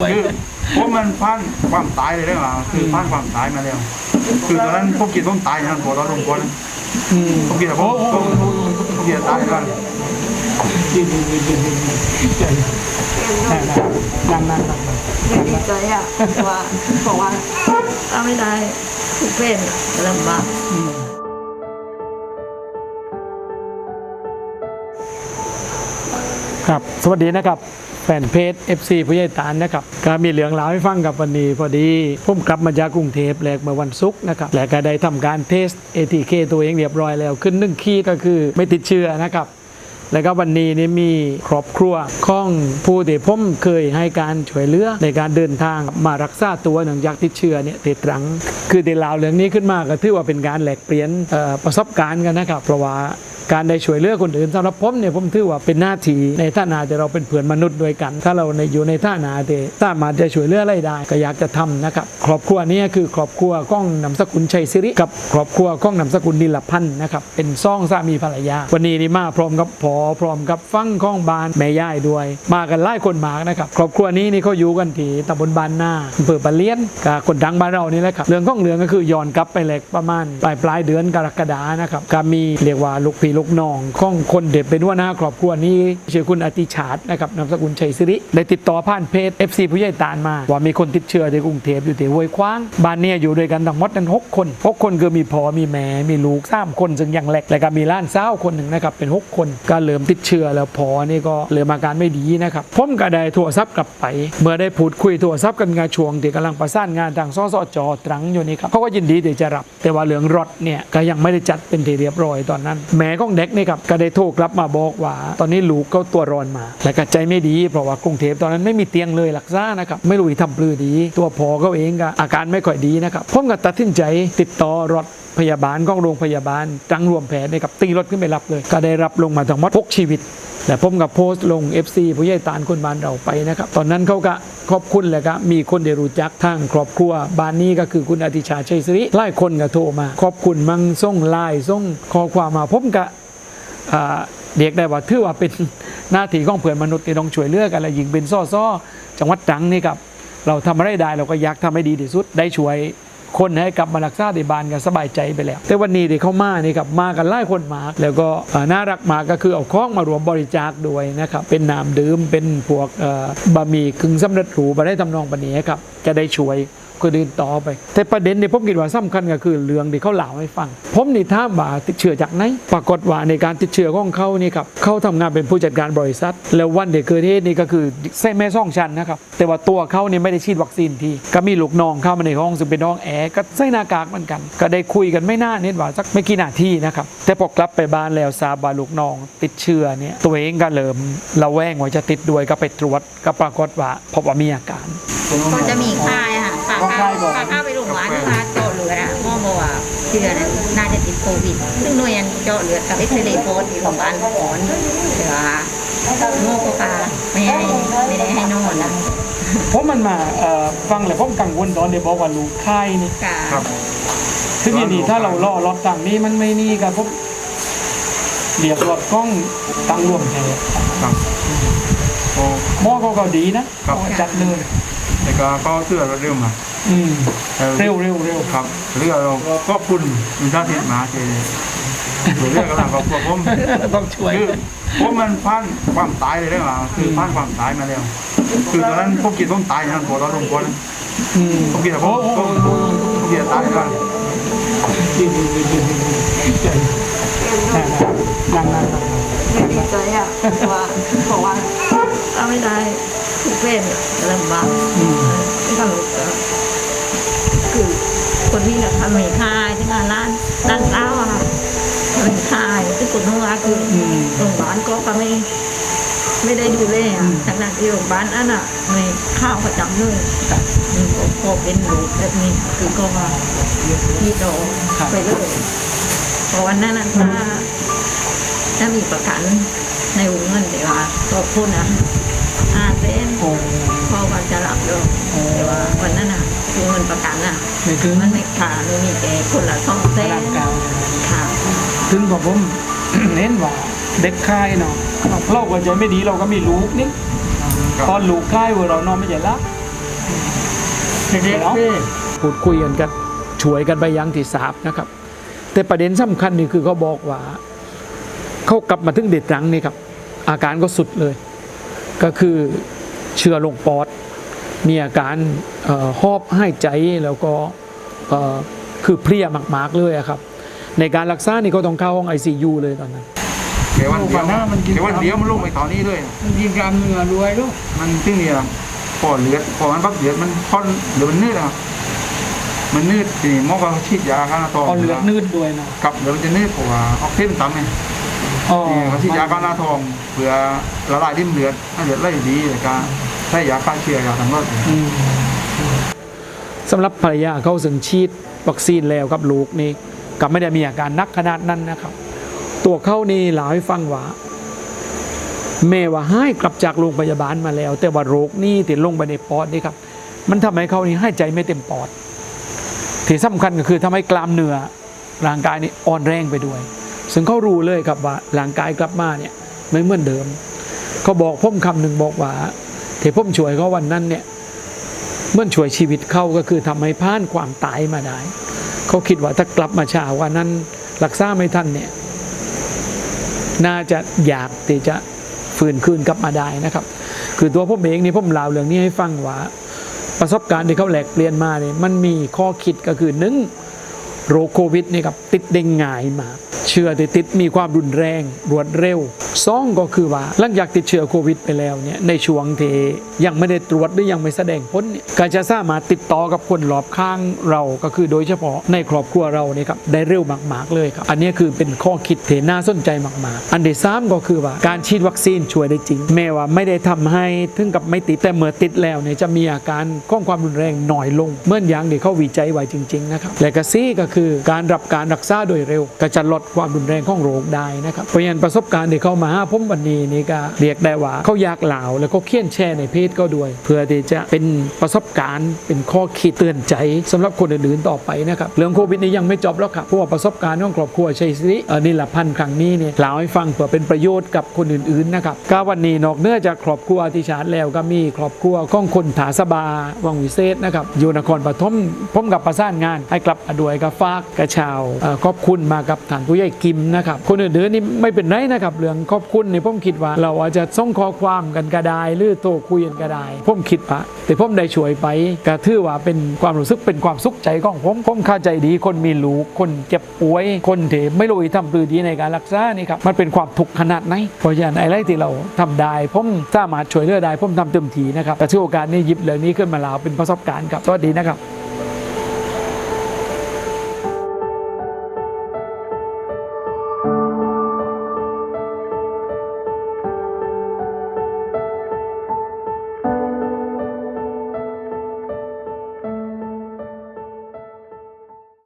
คือผมมันพันความตายเลยได้ป่ะคือพันความตายมาแล้ว คือตอนนั้นผมคิดผมตายนะผมตอนลงก่อนผมคิดว่าผมผมผมคิดว่าตายแล้วยืนยืนยืนยืนยืนใจนั่งนั่งนั่งไม่ดีใจอะว่าบอกว่าถ้าไม่ได้ทุกเป็นลำบากครับ สวัสดีนะครับ แฟนเพจ FC ผู้ใหญ่ตานนะครับก็มีเหลืองราวให้ฟังกับวันนี้พอดีผมกลับมาจากกรุงเทพแลกเมื่อวันศุกร์นะครับและก็ได้ทำการเทส ATK ตัวเองเรียบร้อยแล้ว ขึ้นหนึ่งขีดก็คือไม่ติดเชื้อนะครับแล้วก็วันนี้นี่มีครอบครัวของผู้ที่ผมเคยให้การช่วยเหลือในการเดินทางมารักษาตัวหนังจากติดเชื้อเนี่ยติดรัง คือได้เล่าเรื่องนี้ขึ้นมาก็ถือว่าเป็นการแหลกเปลี่ยนประสบการณ์กันนะครับ เพราะว่า การได้ช่วยเหลือคนอื่นสำหรับผมเนี่ยผมถือว่าเป็นหน้าที่ในฐานะที่เราเป็นเพื่อนมนุษย์ด้วยกัน ถ้าเราในอยู่ในฐานะที่สามารถจะช่วยเหลืออะไรได้ ก็อยากจะทำนะครับครอบครัวนี้คือครอบครัวก้องนำสกุลชัยสิริกับครอบครัวก้องนำสกุลนิลพันธ์นะครับเป็นซ่องสามีภรรยา วันนี้นี่มาพร้อมกับพอพร้อมกับฟังข้องบานแม่ย่ายด้วย มากันหลายคนมากนะครับครอบครัวนี้นี่เขาอยู่กันที่ตำบลบานนาอำเภอปะเลียนกับคนดังบ้านเรานี่แหละครับเรื่องข้องเรื่องก็คือย้อนกลับไปแหลกประมาณปลายปลายเดือนกรกฎานะครับก็มีเรียกว่าลูกพี่ลูกน้องของคนเด็ดเป็นหัวหน้าครอบครัวนี้ชื่อคุณอติชาตินะครับนามสกุลชัยสิริได้ติดต่อผ่านเพจ FC ผู้ใหญ่ตานมา ว่ามีคนติดเชื้อในกรุงเทพอยู่ที่ห้วยขวาง บ้านเนี่ยอยู่ด้วยกันทั้งหมดนั้นหกคนหกคนคือมีพ่อมีแม่มีลูกสามคนซึ่งยังเล็กแล้วก็มีล้านสาคนหนึ่งนะครับเป็นหกคนก็เริ่มติดเชื้อแล้วพอนี่ก็เริ่มอาการไม่ดีนะครับผมก็ได้โทรศัพท์กลับไป เมื่อได้พูดคุยโทรศัพท์กันงานช่วงที่กำลังประสานงานทางสสจอตรังอยู่นี่ครับเขาก็ยินดีที่จะรับ แต่ว่าเรื่องรถเนี่ยก็ยังไม่ได้จัดเป็นทีเรียบร้อยตอนนั้นแม่ของเด็กนี่ครับก็ได้โทรกลับมาบอกว่า ตอนนี้ลูกก็ตัวร้อนมา และก็ใจไม่ดี เพราะว่ากรุงเทพตอนนั้นไม่มีเตียงเลยหลักซ่านะครับไม่รู้จะทำปลือดี ตัวพอเขาเองก็อาการไม่ค่อยดีนะครับผมก็ตัดสินใจติดต่อรถพยาบาลกองโรงพยาบาลจังรวมแผนนะครับตีรถขึ้นไปรับเลย ก็ได้รับลงมาทั้งหมด6ชีวิต และผมกับโพสต์ลง FC ผู้ใหญ่ตานคนบ้านเราไปนะครับ ตอนนั้นเขาก็ขอบคุณแหละครับมีคนได้รู้จักทางครอบครัวบ้านนี้ก็คือคุณอธิชาชัยสิริหลายคนก็โทรมา ขอบคุณมังส่งไลน์ส่งข้อความมาผมก็อ่าเรียกได้ว่าถือว่าเป็นหน้าที่ของเพื่อนมนุษย์ที่ต้องช่วยเหลือกันและยิงเป็นซ่อซ่อจังหวัดตรังนี่ครับเราทำอะไรได้เราก็อยากทำให้ดีที่สุดได้ช่วย คนให้กลับมารักษาในบ้านกันสบายใจไปแล้ว แต่วันนี้ที่เขามานี่ครับมากันหลายคนมาก แล้วก็น่ารักมากก็คือเอาข้องมารวมบริจาคด้วยนะครับเป็นน้ำดื่มเป็นพวกบะหมี่กึ่งสำเร็จรูปได้ทำนองปนี้ครับจะได้ช่วย ก็เดินต่อไป แต่ประเด็นเนี่ยผมคิดว่าสำคัญก็คือเรื่องที่เขาเล่าให้ฟัง ผมนี่ถามว่าติดเชื้อจากไหนปรากฏว่าในการติดเชื้อของเขานี่ครับเขาทำงานเป็นผู้จัดการบริษัท แล้ววันเด็กเกิดเหตุนี่ก็คือเส้นแม่ซ่องชันนะครับแต่ว่าตัวเขาเนี่ยไม่ได้ฉีดวัคซีนทีก็มีลูกน้องเข้ามาในห้องซึ่งเป็นน้องแอร์ก็ใส่หน้ากากเหมือนกัน ก็ได้คุยกันไม่น่าเน็ตว่าสักไม่กี่นาทีนะครับแต่พอกลับไปบ้านแล้วทราบว่าลูกน้อง ติดเชื้อเนี่ยตัวเองก็เริ่มระแวงว่าจะติดด้วยก็ไปตรวจก็ปรากฏว่าพบว่ามีอาการก็จะมีค่า ยอะค่ะฝากข้าวฝากข้าวไปโรงพยาบาลที่ว่าเจาะเลือดอะหมอบอกว่าเชื้อเนี่ยน่าจะติดโควิด ซึ่งหน่วยงานเจาะเลือดกับเอ็กซเรย์โพสที่โรงพยาบาลก่อนแต่ว่าหมอก็พาไม่ให้ไม่ได้ให้นอนนะเพราะมันมาเอ่อฟังแล้วผมกังวลตอนเดี๋ยวบอกว่าลูกค่ายนี่กาครับ ซึ่งอย่างนี้ถ้าเราล่อรถต่างนี้มันไม่นี่กับผมเรียกรถกล้องตังรวมแท้ครับ โอ้หมอเขาก็ดีนะครับหมอจัดเลย แต่ก็เขาเชื่อเราเร็วมาอืมออเร็วเร็วเร็วครับเรื่องเราก็คุณมีท่าเทียนมาเจเรื่องกำลังกับพวกผมต้องช่วยคือผมมันพันความตายเลยได้ป่ะคือพันความตายมาแล้วคือตอนนั้นผมคิดผมตายนะผมตอนลงก่อนอืมผมคิดว่าผมผมผมคิดว่าตายแล้วยืนยืนยืนยืนยืนใจนั่งนั่งนั่งไม่ ดีใจอะว่าบอกว่าถ้าไม่ได้ทุกเป็นลำบากอืมที่ทำรู้สึกคือคนที่ทำมีค่ายที่งานร้านร้านเต้าอะค่ะมีค่ายที่คนนู้นคืออืมโรงพยาบาลก็ก็ไม่ไม่ได้ดูแลอือะมทั้งนั้นที่โรงพยาบาลอันอะมีข้าวประจำเลยอืมก็พอเป็นโรคแบบนี้คือก็มาที่โดไปเลยเพราะวันนั้นน่ะถ้า ถ้ามีประกันในวงเงินเดี๋ยวว่าก็พูดนะอาเส้นโอ้พ่อวันจะหลับเลยแต่ว่าวันนั้นน่ะคือเงินประกันน่ะไม่ถึงมันไม่ขาดเลยมีแต่คนละสองพเส้ลันงกายค่ะถึงบอกผมเน้นว่าเด็กค่ายเนาะเราก็ใจไม่ดีเราก็มีลูกนี่ตอนลูกค่ายเวลาเรานอนไม่ใช่ละเด็กๆนี่พูดคุยกันกันช่วยกันไปยังที่สาบนะครับ แต่ประเด็นสำคัญนี่คือเขาบอกว่า เขากลับมาถึงเด็ดรังนี่ครับ อาการก็สุดเลย ก็คือเชื้อลงปอด มีอาการเอ่อหอบหายใจแล้วก็เอ่อคือเพลียมาก ๆ เลยอะครับ ในการรักษานี่เขาต้องเข้าห้อง ICU เลยตอนนั้นแกวันเดียวแกวันเดียวมันลงไปตอนนี้เลยมันยิงกล้ามเนื้อรวยลูกมันที่นี่อะพอเลือดพอมันพักเลือดมันพอนเลือดมันนืดอะมันนืดทีนี้หมอก็ฉีดยาฆ่าหน้าท้องเอาเหลือดนืดด้วยนะกับเดี๋ยวมันจะนืดเพราะว่าออกซิเจนต่ำไง อ๋อนี่เขาฉีดยาฆ่าหน้าท้องเพื่อละลายริ่มเลือดให้เลือดไหลดีแล้วก็ใช้ยาฆ่าเชื้อยาทั้งหมดอืมสำหรับภรรยาเขาซึ่งฉีดวัคซีนแล้วกับลูกนี่ก็ไม่ได้มีอาการหนักขนาดนั้นนะครับ ตัวเขานี่เล่าให้ฟังว่าแม่ว่าให้กลับจากโรงพยาบาลมาแล้ว แต่ว่าโรคนี่ติดลงไปในปอดนี่ครับ มันทำให้เขานี่ให้ใจไม่เต็มปอด ที่สำคัญก็คือทำให้กล้ามเนื้อร่างกายนี่อ่อนแรงไปด้วย ซึ่งเขารู้เลยครับว่าร่างกายกลับมาเนี่ยไม่เหมือนเดิม เขาบอกพ่มคำหนึ่งบอกว่าที่พ่มช่วยเขาวันนั้นเนี่ยเมื่อช่วยชีวิตเขาก็คือทำให้ผ่านความตายมาได้ เขาคิดว่าถ้ากลับมาช้าวันนั้นรักษาไม่ทันเนี่ยน่าจะอยากที่จะฟื้นคืนกลับมาได้นะครับ คือตัวผมเองนี่ผมเล่าเรื่องนี้ให้ฟังว่าประสบการณ์ที่เขาแหลกเปลี่ยนมาเนี่ยมันมีข้อคิดก็คือหนึ่งโรคโควิดนี่ครับติดได้ง่ายมาก เชื้อที่ติดมีความรุนแรงรวดเร็วสองก็คือว่าหลังจากติดเชื้อโควิดไปแล้วเนี่ยในช่วงที่ยังไม่ได้ตรวจหรือยังไม่แสดงผลเนี่ยก็จะสามารถติดต่อกับคนรอบข้างเราก็คือโดยเฉพาะในครอบครัวเราเนี่ยครับได้เร็วมาก ๆ เลยครับ อันนี้คือเป็นข้อคิดที่น่าสนใจมาก ๆ อันที่สามก็คือว่าการฉีดวัคซีนช่วยได้จริง แม้ว่าไม่ได้ทำให้ถึงกับไม่ติดแต่เมื่อติดแล้วเนี่ยจะมีอาการของความรุนแรงหน้อยลง เมื่อนอย่างที่เขาวิจัยไว้จริง ๆ นะครับและก็ซี่ก็คือการรับการรักษาโดยเร็วก็จะลดความรุนแรงของโรคได้นะครับเพราะฉะนั้นประสบการณ์ที่เขามาหาผมวันนี้นี่ก็เรียกได้ว่าเขาอยากเล่าแล้วก็เขียนแชร์ในเพจก็ด้วย เพื่อที่จะเป็นประสบการณ์เป็นข้อคิดเตือนใจสำหรับคนอื่นๆต่อไปนะครับเรื่องโควิดนี้ยังไม่จบแล้วครับเพราะว่าประสบการณ์ของครอบครัวชัยศรีอนี่แหละพันครั้งนี้เนี่ยเล่าให้ฟังเพื่อเป็นประโยชน์กับคนอื่นๆนะครับก็วันนี้นอกเหนือจากครอบครัวที่ชาร์จแล้วก็มีครอบครัวของคนถาสบาวังวิเศษนะครับอยู่นครปฐมผมกับประสานงาน ให้กลับมาด้วยกับฟากกระชาวขอบคุณมากับท่านผู้ใหญ่กิมนะครับ คนอื่นๆนี่ไม่เป็นไรนะครับเรื่องขอบคุณนี่ผมคิดว่า เราอาจจะส่งข้อความกันก็ได้หรือโทรคุยกันก็ได้ผมคิดว่าแต่ผมได้ช่วยไปก็ถือว่าเป็นความรู้สึกเป็นความสุขใจของผมผมเข้าใจดีคนมีลูกคนเจ็บป่วยคนที่ไม่รู้ทำปรือดีในการรักษานี่ครับมันเป็นความทุกข์ขนาดไหนเพราะฉะนั้นไอ้ไรที่เราทำได้ผมสามารถช่วยเหลือได้ผมทำเต็มที่นะครับแต่ที่โอกาสนี้หยิบเรื่องนี้ขึ้นมาเล่าเป็นประสบการณ์ครับสวัสดีนะครับ